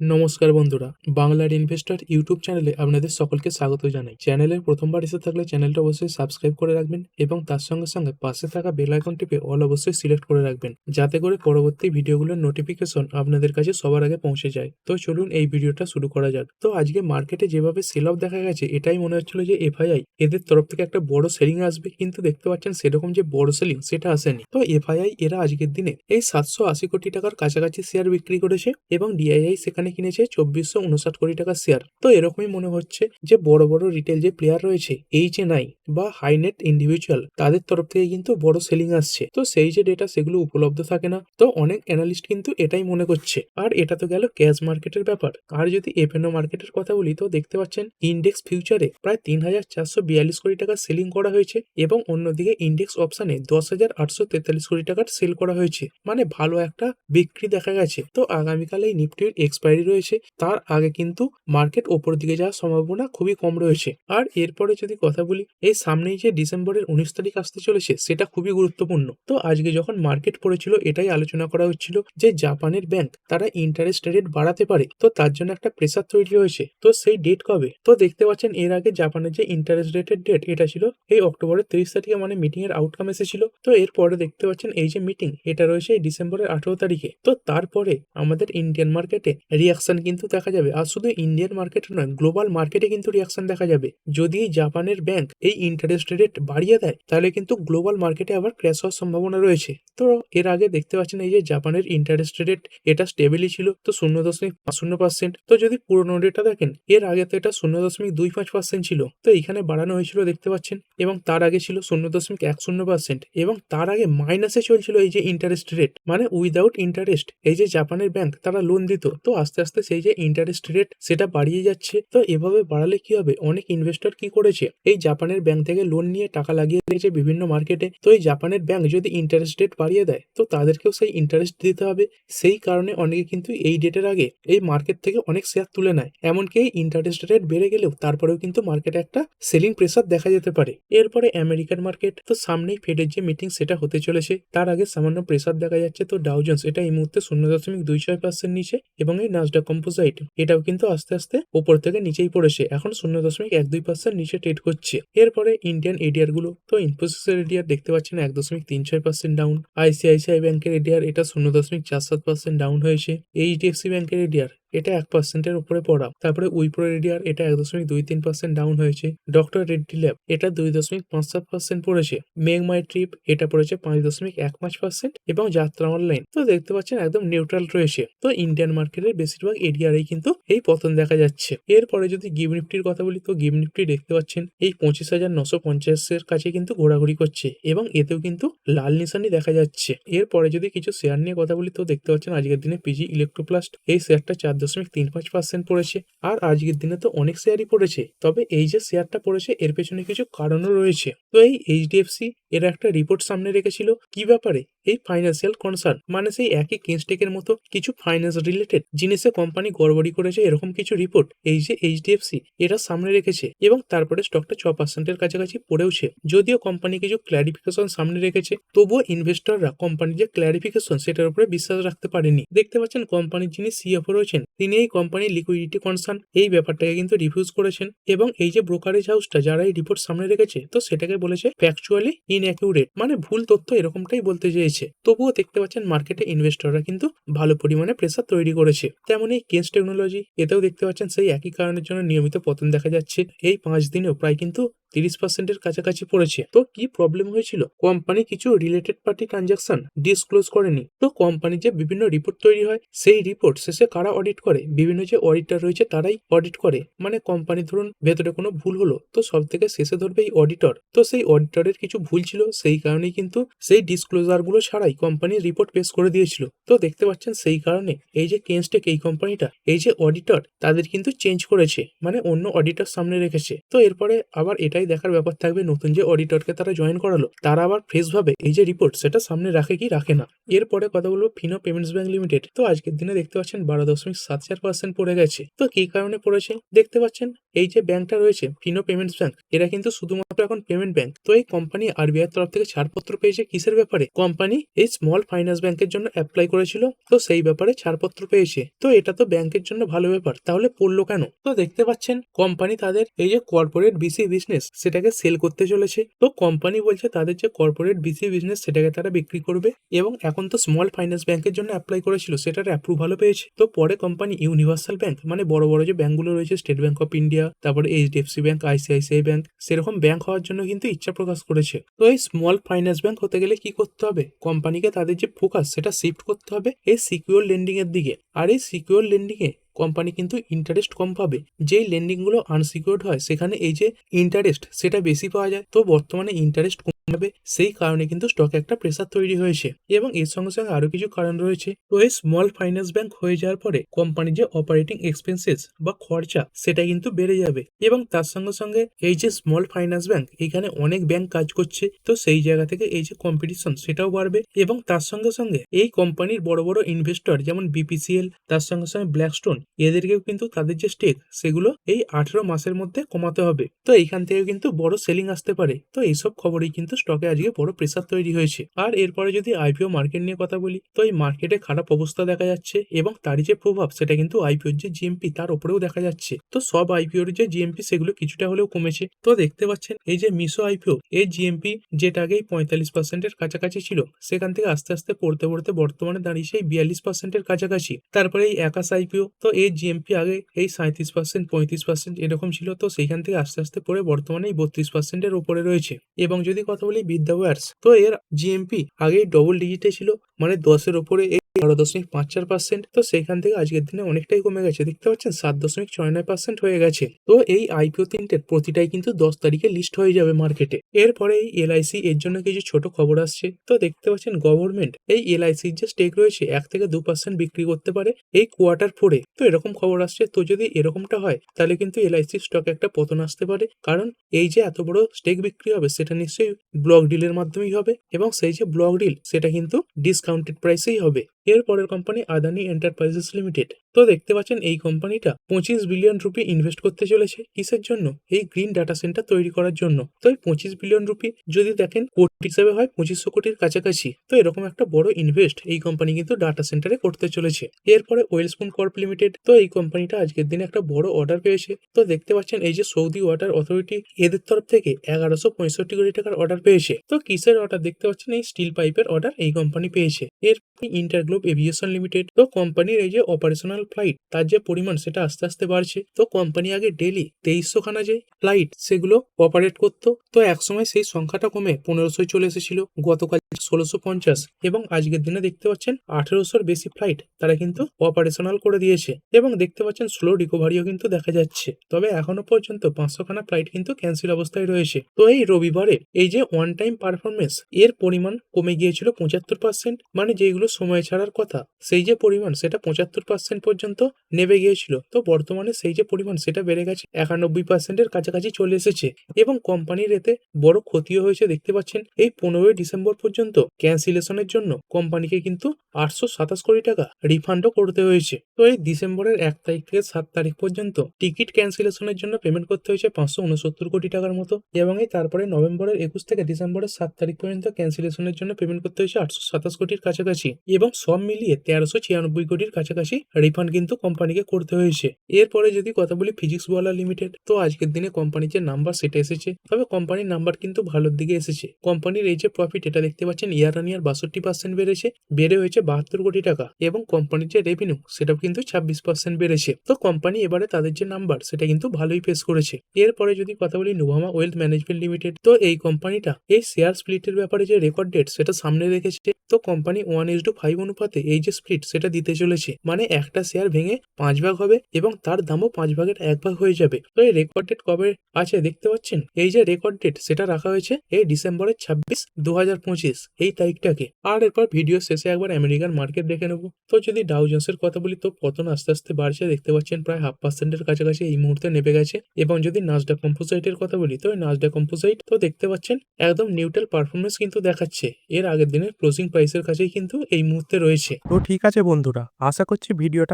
নমস্কার বন্ধুরা, বাংলার ইনভেস্টর ইউটিউব চ্যানেলে আপনাদের সকলকে স্বাগত জানাই। চ্যানেলের প্রথমবার এসে থাকলে চ্যানেলটা অবশ্যই সাবস্ক্রাইব করে রাখবেন এবং তার সঙ্গে সঙ্গে পাশে থাকা বেল আইকন টিপে অল অবশ্যই সিলেক্ট করে রাখবেন, যাতে করে পরবর্তী ভিডিওগুলোর নোটিফিকেশন আপনাদের কাছে সবার আগে পৌঁছে যায়। তো চলুন এই ভিডিওটা শুরু করা যাক। তো আজকে মার্কেটে যেভাবে সেল অফ দেখা গেছে, এটাই মনে হচ্ছিল যে এফআইআই এদের তরফ থেকে একটা বড় সেলিং আসবে, কিন্তু দেখতে পাচ্ছেন সেরকম যে বড় সেলিং সেটা আসেনি। তো এফআইআই এরা আজকের দিনে এই সাতশো আশি কোটি টাকার কাছাকাছি শেয়ার বিক্রি করেছে এবং ডিআইআই সেখানে কিনেছে চব্বিশশো উনষাট কোটি টাকার শেয়ার তো এরকমই মনে হচ্ছে যে বড় বড় রিটেল যে প্লেয়ার রয়েছে এইচ এন আই বা হাইনেট ইন্ডিভিজুয়াল তাদের তরফ থেকে কিন্তু বড় সেলিং আসছে। তো সেই যে ডেটা সেগুলো উপলব্ধ থাকে না, তো অনেক অ্যানালিস্ট কিন্তু এটাই মনে করছে। আর এটা তো গেল ক্যাশ মার্কেটের ব্যাপার। আর যদি এফএনও মার্কেটের কথা বলি, তো দেখতে পাচ্ছেন ইন্ডেক্স ফিউচারে প্রায় তিন হাজার চারশো বিয়াল্লিশ কোটি টাকার সেলিং করা হয়েছে এবং অন্যদিকে ইন্ডেক্স অপশনে দশ হাজার আটশো তেতাল্লিশ কোটি টাকার সেল করা হয়েছে। মানে ভালো একটা বিক্রি দেখা গেছে। তো আগামীকাল এই নিফটির এক্সপায়ারি রয়েছে, তার আগে কিন্তু মার্কেট ওপর দিকে যাওয়ার সম্ভাবনা খুবই কম রয়েছে। আর এরপরে যদি কথা বলি এই সামনেই যে ডিসেম্বরের উনিশ তারিখ আসতে চলেছে, সেটা খুবই গুরুত্বপূর্ণ। তো আজকে যখন মার্কেট পড়েছিল, এটাই আলোচনা করা হচ্ছিল যে জাপানের ব্যাংক তারা ইন্টারেস্ট রেট বাড়াতে পারে। তো তার জন্য একটা প্রেসার তৈরি হয়েছে। তো সেই ডেট কবে? তো দেখতে পাচ্ছেন, এর আগে জাপানের যে ইন্টারেস্ট রেটের ডেট এটা ছিল এই অক্টোবরের তিরিশ তারিখে মানে মিটিং এর আউটকাম এসেছিল। তো এরপরে দেখতে পাচ্ছেন, এই যে মিটিং এটা রয়েছে ডিসেম্বরের আঠেরো তারিখে। তো তারপরে আমাদের ইন্ডিয়ান মার্কেটে রিয়াকশন কিন্তু দেখা যাবে। আর শুধু ইন্ডিয়ান মার্কেট নয় গ্লোবাল মার্কেটে কিন্তু রিয়াকশন দেখা যাবে। যদি জাপানের ব্যাংক এই ইন্টারেস্ট রেট বাড়িয়ে দেয়, তাহলে কিন্তু গ্লোবাল মার্কেটে আবার ক্র্যাশ হওয়ার সম্ভাবনা রয়েছে। তো এর আগে দেখতে পাচ্ছেন এই যে জাপানের ইন্টারেস্ট রেট এটা স্টেবলই ছিল, তো শূন্য দশমিক পাঁচ, শূন্য পার্সেন্ট তো যদি পুরোনো রেটটা দেখেন, এর আগে তো এটা শূন্য দশমিক দুই পাঁচ পার্সেন্ট ছিল। তো এখানে বাড়ানো হয়েছিল দেখতে পাচ্ছেন, এবং তার আগে ছিল শূন্য দশমিক এক, শূন্য পার্সেন্ট এবং তার আগে মাইনাসে চলছিল এই যে ইন্টারেস্ট রেট মানে উইদাউট ইন্টারেস্ট এই যে জাপানের ব্যাংক তারা লোন দিত। তো আস্তে আস্তে আস্তে সেই যে ইন্টারেস্ট রেট সেটা বাড়িয়ে যাচ্ছে। তো এভাবে বাড়ালে কি হবে? অনেক ইনভেস্টর কি করেছে? এই জাপানের ব্যাংক থেকে লোন নিয়ে টাকা লাগিয়ে দিয়েছে বিভিন্ন মার্কেটে তো এই জাপানের ব্যাংক যদি ইন্টারেস্ট রেট বাড়িয়ে দেয়, তো তাদেরকেও সেই ইন্টারেস্ট দিতে হবে। সেই কারণে অনেকে কিন্তু এই ডেটের আগে এই মার্কেট থেকে অনেক শেয়ার তুলে নেয়। এমনকি এই ইন্টারেস্ট রেট বেড়ে গেলেও তারপরেও কিন্তু মার্কেটে একটা সেলিং প্রেসার দেখা যেতে পারে। এরপরে আমেরিকান মার্কেট তো সামনেই ফেডের যে মিটিং সেটা হতে চলেছে। তার আগে সামান্য প্রেসার দেখা যাচ্ছে। তো ডাউজন্স এটা এই মুহূর্তে শূন্য দশমিক দুই ছয় পার্সেন্ট নিচে এবং এই নাজডা কম্পোজাইট এটাও কিন্তু আস্তে আস্তে উপর থেকে নিচেই পড়েছে। এখন শূন্য দশমিক এক দুই পার্সেন্ট নিচে ট্রেড করছে। এরপরে ইন্ডিয়ান এডিআরগুলো, তো ইনফোসিসের এডিআর দেখতে পাচ্ছেন এক দশমিক তিন ছয় পার্সেন্ট ডাউন আইসিআইসিআই ব্যাংকের এডিআর এটা শূন্য দশমিক চার সাত পার্সেন্ট ডাউন হয়েছে। এইচডিএফসি ব্যাংকের এডিআর এটা এক পার্সেন্টের উপরে পড়া। তারপরে উইপ্রো রেডিয়ার এটা এক দশমিক দুই তিন পার্সেন্ট ডাউন হয়েছে। ডক্টর রেড্ডি ল্যাব এটা দুই দশমিক পাঁচ সাত পার্সেন্ট পড়েছে। মেঘ মাই ট্রিপ এটা পড়েছে পাঁচ দশমিক এক পাঁচ পার্সেন্ট এবং যাত্রা অনলাইন তো দেখতে পাচ্ছেন একদম নিউট্রাল রয়েছে। তো ইন্ডিয়ান মার্কেটের বেশিরভাগ এরিয়ারেই কিন্তু এই পতন দেখা যাচ্ছে। এরপরে যদি গিভ নিফটির কথা বলি, তো গিভ নিফটি দেখতে পাচ্ছেন, এই পঁচিশ হাজার নশো পঞ্চাশের কাছে কিন্তু ঘোরাঘুরি করছে এবং এতেও কিন্তু লাল নিশানি দেখা যাচ্ছে। এরপরে যদি কিছু শেয়ার নিয়ে কথা বলি, তো দেখতে পাচ্ছেন আজকের দিনে পিজি ইলেকট্রোপ্লাস্ট এই শেয়ারটা চার দশমিক তিন পাঁচ পার্সেন্ট পড়েছে। আর আজকের দিনে তো অনেক শেয়ারই পড়েছে। তবে এই যে শেয়ারটা পড়েছে, এর পেছনে কিছু কারণও রয়েছে। তো এই এইচডিএফসি এর একটা রিপোর্ট সামনে রেখেছিল। কি ব্যাপারে? এই ফাইন্যান্সিয়াল কনসার্ন মানে সেই একই কেসটেকের মতো কিছু ফাইন্যান্স রিলেটেড জিনিসে কোম্পানি গড়বড়ি করেছে এরকম কিছু রিপোর্ট এই যে এইচডিএফসি এরা সামনে রেখেছে এবং তারপরে স্টকটা ছ পার্সেন্টের কাছাকাছি পড়েওছে। যদিও কোম্পানি কিছু ক্ল্যারিফিকেশন সামনে রেখেছে, তবুও ইনভেস্টররা কোম্পানির যে ক্ল্যারিফিকেশন সেটার উপরে বিশ্বাস রাখতে পারেনি। দেখতে পাচ্ছেন কোম্পানির যিনি সিএফও রয়েছেন, তিনি এই কোম্পানির লিকুইডিটি কনসার্ন এই ব্যাপারটাকে কিন্তু রিফিউজ করেছেন এবং এই যে ব্রোকারেজ হাউসটা যারা এই রিপোর্ট সামনে রেখেছে, তো সেটাকে বলেছে ফ্যাকচুয়ালি ইনঅ্যাকিউরেট মানে ভুল তথ্য এরকমটাই বলতে চেয়েছে। তবুও দেখতে পাচ্ছেন মার্কেটে ইনভেস্টররা কিন্তু ভালো পরিমাণে প্রেসার তৈরি করেছে। তেমন এই কেস টেকনোলজি এতেও দেখতে পাচ্ছেন সেই একই কারণের জন্য নিয়মিত পতন দেখা যাচ্ছে। এই পাঁচ দিনেও প্রায় কিন্তু তিরিশ পার্সেন্টের কাছাকাছি পড়েছে। তো কি প্রবলেম হয়েছিল? কোম্পানি কিছু রিলেটেড পার্টি ট্রানজাকশন ডিসক্লোজ করেনি। তো কোম্পানির যে বিভিন্ন রিপোর্ট তৈরি হয়, সেই রিপোর্ট শেষে কারা অডিট করে? বিভিন্ন যে অডিটর রয়েছে, তারাই অডিট করে। মানে কোম্পানি ধরুন, ভেতরে কোনো ভুল হলো, তো সব থেকে শেষে ধরবে এই অডিটর তো সেই অডিটরের কিছু ভুল ছিল, সেই কারণেই কিন্তু সেই ডিসক্লোজারগুলো ছাড়াই কোম্পানি রিপোর্ট পেশ করে দিয়েছিল। তো দেখতে পাচ্ছেন, সেই কারণে এই যে কেন্সটেক এই কোম্পানিটা, এই যে অডিটর তাদের কিন্তু চেঞ্জ করেছে। মানে অন্য অডিটর সামনে রেখেছে। তো এরপরে আবার এটাই সেটাই দেখার ব্যাপার থাকবে, নতুন যে অডিটরকে তারা জয়েন করালো, তারা আবার ফ্রেশ ভাবে এই যে রিপোর্ট সেটা সামনে রাখে কি রাখে না। এরপরে কথা বলব ফিনো পেমেন্টস ব্যাংক লিমিটেড তো আজকের দিনে দেখতে পাচ্ছেন বারো দশমিক সাত চার পার্সেন্ট পড়ে গেছে। তো কি কারণে পড়েছে? দেখতে পাচ্ছেন এই যে ব্যাংকটা রয়েছে ফিনো পেমেন্টস ব্যাংক এরা কিন্তু শুধুমাত্র এখন পেমেন্ট ব্যাংক তো এই কোম্পানি আরবিআই তরফ থেকে ছাড়পত্র পেয়েছে কিসের ব্যাপারে? কোম্পানি এই স্মল ফাইন্যান্স ব্যাংকের জন্য অ্যাপ্লাই করেছিল, তো সেই ব্যাপারে ছাড়পত্র পেয়েছে। তো এটা তো ব্যাংকের জন্য ভালো ব্যাপার, তাহলে পড়ল কেন? তো দেখতে পাচ্ছেন কোম্পানি তাদের এই যে কর্পোরেট বিসি বিজনেস সেটাকে সেল করতে চলেছে। তো কোম্পানি বলছে তাদের যে কর্পোরেট বিসি বিজনেস সেটাকে তারা বিক্রি করবে এবং এখন তো স্মল ফাইন্যান্স ব্যাংকের জন্য অ্যাপ্লাই করেছিল, সেটার অ্যাপ্রুভালও পেয়েছে। তো পরে কোম্পানি ইউনিভার্সাল ব্যাংক মানে বড় বড় যে ব্যাংকগুলো রয়েছে স্টেট ব্যাংক অফ ইন্ডিয়া তারপরে এইচডিএফসি ব্যাংক আইসিআইসিআই ব্যাংক সেরকম ব্যাংক হওয়ার জন্য কিন্তু ইচ্ছা প্রকাশ করেছে। তো এই স্মল ফাইন্যান্স ব্যাংক হতে গেলে কি করতে হবে? কোম্পানিকে তাদের যে ফোকাস সেটা শিফট করতে হবে এই সিকিউর লেন্ডিং এর দিকে। আর এই সিকিউর লেন্ডিং এ কোম্পানি কিন্তু ইন্টারেস্ট কম পাবে। যেই লেন্ডিংগুলো আনসিকিউর্ড হয়, সেখানে এই যে ইন্টারেস্ট সেটা বেশি পাওয়া যায়। তো বর্তমানে ইন্টারেস্ট কমবে সেই কারণে কিন্তু স্টকে একটা প্রেসার তৈরি হয়েছে। এবং এর সঙ্গে সঙ্গে আরও কিছু কারণ রয়েছে। তো এই স্মল ফাইন্যান্স ব্যাংক হয়ে যাওয়ার পরে কোম্পানির যে অপারেটিং এক্সপেন্সেস বা খরচা, সেটা কিন্তু বেড়ে যাবে। এবং তার সঙ্গে সঙ্গে এই যে স্মল ফাইন্যান্স ব্যাংক এখানে অনেক ব্যাংক কাজ করছে। তো সেই জায়গা থেকে এই যে কম্পিটিশন সেটাও বাড়বে। এবং তার সঙ্গে সঙ্গে এই কোম্পানির বড় বড় ইনভেস্টর যেমন বিপিসিএল তার সঙ্গে সঙ্গে ব্ল্যাকস্টোন এদেরকেও কিন্তু তাদের যে স্টেক সেগুলো এই আঠেরো মাসের মধ্যে কমাতে হবে। তো এইখান থেকে কিন্তু বড় সেলিং আসতে পারে। তো এইসব খবরেই কিন্তু স্টকে আজকে বড় প্রেসার তৈরি হয়েছে। আর এরপরে যদি আইপিও মার্কেট নিয়ে কথা বলি, তো এই মার্কেটে খারাপ অবস্থা দেখা যাচ্ছে এবং তারই যে প্রভাব, সেটা কিন্তু আইপিওর যে জিএমপি তার উপরেও দেখা যাচ্ছে। তো সব আইপিওর যে জিএমপি সেগুলো কিছুটা হলেও কমেছে। তো দেখতে পাচ্ছেন, এই যে মিশো আইপিও এই জিএমপি যেটা আগেই পঁয়তাল্লিশ পার্সেন্টের কাছাকাছি ছিল, সেখান থেকে আস্তে আস্তে পড়তে পড়তে বর্তমানে দাঁড়িয়ে সেই বিয়াল্লিশ পার্সেন্টের কাছাকাছি। তারপরে এই একাশ আইপিও তো এই জিএমপি আগে এই সাঁত্রিশ পার্সেন্ট পঁয়ত্রিশ পার্সেন্ট এরকম ছিল, তো সেইখান থেকে আস্তে আস্তে পড়ে বর্তমানে এই বত্রিশ পার্সেন্টের উপরে রয়েছে। এবং যদি কথা বলি বিদ্যা তো এর জিএমপি আগে ডবল ডিজিটে ছিল মানে দশের ওপরে বারো দশমিক পাঁচ চার পার্সেন্ট তো সেখান থেকে আজকের দিনে অনেকটাই কমে গেছে। দেখতে পাচ্ছেন, সাত দশমিক ছয় নয় পার্সেন্ট হয়ে গেছে। তো এই আইপিও তিনটের প্রতিটাই কিন্তু দশ তারিখে লিস্ট হয়ে যাবে মার্কেটে এরপরে এই এলআইসি এর জন্য কিছু ছোট খবর আসছে। তো দেখতে পাচ্ছেন গভর্নমেন্ট এই এলআইসির যে স্টেক রয়েছে, এক থেকে দু পার্সেন্ট বিক্রি করতে পারে এই কোয়ার্টার ফোরে তো এরকম খবর আসছে। তো যদি এরকমটা হয়, তাহলে কিন্তু এলআইসি স্টকে একটা পতন আসতে পারে। কারণ এই যে এত বড় স্টেক বিক্রি হবে, সেটা নিশ্চয়ই ব্লক ডিলের মাধ্যমেই হবে এবং সেই যে ব্লক ডিল সেটা কিন্তু ডিসকাউন্টেড প্রাইসেই হবে। এরপরের কোম্পানি আদানি এন্টারপ্রাইজেস লিমিটেড তো দেখতে পাচ্ছেন এই কোম্পানিটা পঁচিশ বিলিয়ন রুপি ইনভেস্ট করতে চলেছে। কিসের জন্য? এই গ্রিন ডাটা সেন্টার তৈরি করার জন্য। তো এই পঁচিশ বিলিয়ন রুপি যদি দেখেন কোটি হিসাবে হয়, পঁচিশশো কোটির কাছাকাছি। তো এরকম একটা বড় ইনভেস্ট এই কোম্পানি কিন্তু ডাটা সেন্টারে করতে চলেছে। এরপরে ওয়েলস্পুন কর্প লিমিটেড তো এই কোম্পানিটা আজকের দিনে একটা বড় অর্ডার পেয়েছে। তো দেখতে পাচ্ছেন এই যে সৌদি ওয়াটার অথরিটি এদের তরফ থেকে এগারোশো পঁয়ষট্টি কোটি টাকার অর্ডার পেয়েছে। তো কিসের অর্ডার দেখতে পাচ্ছেন এই স্টিল পাইপের অর্ডার এই কোম্পানি পেয়েছে। এর ইন্টারগ্লোব এভিয়েশন লিমিটেড তো কোম্পানির এই যে অপারেশনাল ফ্লাইট তার যে পরিমাণ সেটা আস্তে আস্তে বাড়ছে। তো কোম্পানি আগে ডেলি তেইশশো খানা যে ফ্লাইট সেগুলো অপারেট করতো। তো একসময় সেই সংখ্যাটা কমে পনেরোশোয় চলে এসেছিল। গতকাল ষোলোশো পঞ্চাশ এবং আজকের দিনে দেখতে পাচ্ছেন আঠেরোশোর বেশি ফ্লাইট তারা কিন্তু অপারেশনাল করে দিয়েছে। এবং দেখতে পাচ্ছেন স্লো রিকভারিও কিন্তু দেখা যাচ্ছে। তবে এখনও পর্যন্ত পাঁচশো খানা ফ্লাইট কিন্তু ক্যান্সেল অবস্থায় রয়েছে। তো এই রবিবারে এই যে ওয়ান টাইম পারফরমেন্স এর পরিমাণ কমে গিয়েছিল পঁচাত্তর পার্সেন্ট মানে যেগুলো সময় ছাড়ার কথা, সেই যে পরিমাণ, সেটা পঁচাত্তর পার্সেন্ট পর্যন্ত নেমে গিয়েছিল। তো বর্তমানে সেই যে পরিমাণ, সেটা বেড়ে গেছে একানব্বই পার্সেন্টের কাছাকাছি চলে এসেছে এবং কোম্পানির এতে বড় ক্ষতিও হয়েছে। দেখতে পাচ্ছেন, এই পনেরোই ডিসেম্বর পর্যন্ত ক্যান্সেলেশনের জন্য কোম্পানিকে কিন্তু আটশো সাতাশ কোটি টাকা রিফান্ডও করতে হয়েছে। তো এই ডিসেম্বরের এক তারিখ থেকে সাত তারিখ পর্যন্ত টিকিট ক্যান্সেলেশনের জন্য পেমেন্ট করতে হয়েছে পাঁচশো উনসত্তর কোটি টাকার মতো এবং এই তারপরে নভেম্বরের একুশ থেকে ডিসেম্বরের সাত তারিখ পর্যন্ত ক্যান্সেলেশনের জন্য পেমেন্ট করতে হয়েছে আটশো সাতাশ কোটির কাছাকাছি এবং সব মিলিয়ে তেরোশো ছিয়ানব্বই কোটির কাছাকাছি রিফান্ড কিন্তু কোম্পানিকে করতে হয়েছে। এরপরে যদি কথা বলি ফিজিক্স ওয়ালা লিমিটেড তো আজকের দিনে কোম্পানির যে নাম্বার সেটা এসেছে। তবে কোম্পানির নাম্বার কিন্তু ভালোর দিকে এসেছে। কোম্পানির এই যে প্রফিট এটা দেখতে পাচ্ছেন ইয়ার অন ইয়ার বাষট্টি পার্সেন্ট বেড়েছে, বেড়ে হয়েছে বাহাত্তর কোটি টাকা। এবং কোম্পানির যে রেভিনিউ সেটাও কিন্তু ছাব্বিশ পার্সেন্ট বেড়েছে। তো কোম্পানি এবারে তাদের যে নাম্বার সেটা কিন্তু ভালোই পেশ করেছে। এরপরে যদি কথা বলি নোভামা ওয়েলথ ম্যানেজমেন্ট লিমিটেড তো এই কোম্পানিটা এই শেয়ার স্প্লিটের ব্যাপারে যে রেকর্ড ডেট সেটা সামনে রেখেছে। তো company one is to five অনুপাতে এই যে স্প্লিট সেটা দিতে চলেছে। মানে একটা শেয়ার ভেঙে পাঁচ ভাগ হবে এবং তার দামও পাঁচ ভাগের এক ভাগ হয়ে যাবে। তো এই রেকর্ড ডেট কবে আছে দেখতে পাচ্ছেন? এই যে রেকর্ড ডেট সেটা রাখা হয়েছে এই ডিসেম্বরের ছাব্বিশ দু হাজার পঁচিশ, এই তারিখটাকে। আর এরপর ভিডিও শেষে একবার আমেরিকান মার্কেট দেখে নেব। তো যদি ডাউ জোন্সের কথা বলি, তো পতন আস্তে আস্তে বাড়ছে। দেখতে পাচ্ছেন প্রায় হাফ পার্সেন্টের কাছাকাছি এই মুহূর্তে নেমে গেছে। এবং যদি নাজডা কম্পোজাইটের কথা বলি, তো এই নাজডা কম্পোজাইট তো দেখতে পাচ্ছেন একদম নিউট্রাল পারফরমেন্স কিন্তু দেখাচ্ছে। এর আগের দিনের ক্লোজিং প্রাইসের কাছেই কিন্তু এই মুহূর্তে রয়েছে। তো ঠিক আছে বন্ধুরা, আশা করছি ভিডিওটা